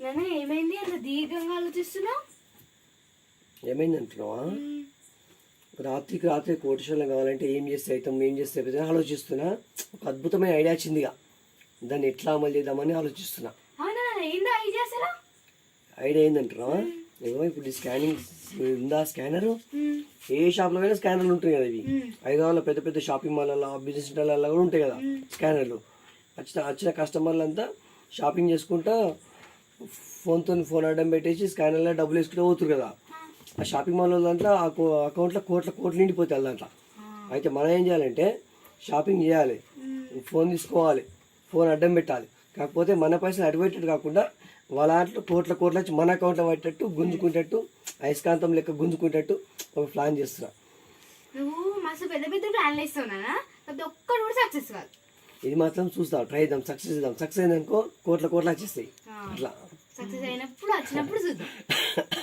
నాన్న ఏమైంది? అంత దీర్ఘంగా ఆలోచిస్తున్నావు? ఏమైంది అంటున్నావా? రాత్రికి రాత్రి కోటిశలం కావాలంటే ఏం చేస్తే అవుతాం ఏం చేస్తే అవుతాం ఆలోచిస్తున్నా. ఒక అద్భుతమైన ఐడియా వచ్చింది ఇక. దాన్ని ఎట్లా అమలు చేద్దామని ఆలోచిస్తున్నా. ఐడియా ఏందంటున్నావా ఏమో ఇప్పుడు స్కానింగ్ ఉందా స్కానరు? ఏ షాప్లో అయినా స్కానర్లు ఉంటాయి కదా ఇవి. హైదరాబాద్లో పెద్ద పెద్ద షాపింగ్ మాల్లలో బిజినెస్ సెంటర్లలో కూడా ఉంటాయి కదా స్కానర్లు. వచ్చిన వచ్చిన కస్టమర్లు అంతా షాపింగ్ చేసుకుంటా ఫోన్తో ఫోన్ అడ్డం పెట్టేసి స్కానర్లో డబ్బులు వేసుకుంటూ పోతురు కదా. ఆ. షాపింగ్ మాల్ దాంట్లో ఆ అకౌంట్లో కోట్ల కోట్లు నిండిపోతాయి దాంట్లో. అయితే మనం ఏం చేయాలంటే షాపింగ్ చేయాలి. ఫోన్ తీసుకోవాలి. ఫోన్ అడ్డం పెట్టాలి. కాకపోతే మన పైసలు అటు పెట్టేట్టు కాకుండా వాళ్ళ దాంట్లో కోట్ల కోట్ల వచ్చి మన అకౌంట్లో పట్టేట్టు గుంజుకునేటట్టు అయస్కాంతం లెక్క గుంజుకునేటట్టు ఒక ప్లాన్ చేస్తున్నా. నువ్వు మస్తు పెద్ద పెద్ద ప్లాన్లు వేస్తున్నానా కాకపోతే ఒక్కడు కూడా సక్సెస్ కాదు. ఇది మాత్రం చూస్తాం ట్రై చేద్దాం సక్సెస్ చేద్దాం. సక్సెస్ అయిందనుకో కోట్ల కోట్ల వచ్చేస్తాయి. సక్సెస్ అయినప్పుడు వచ్చినప్పుడు చూద్దాం.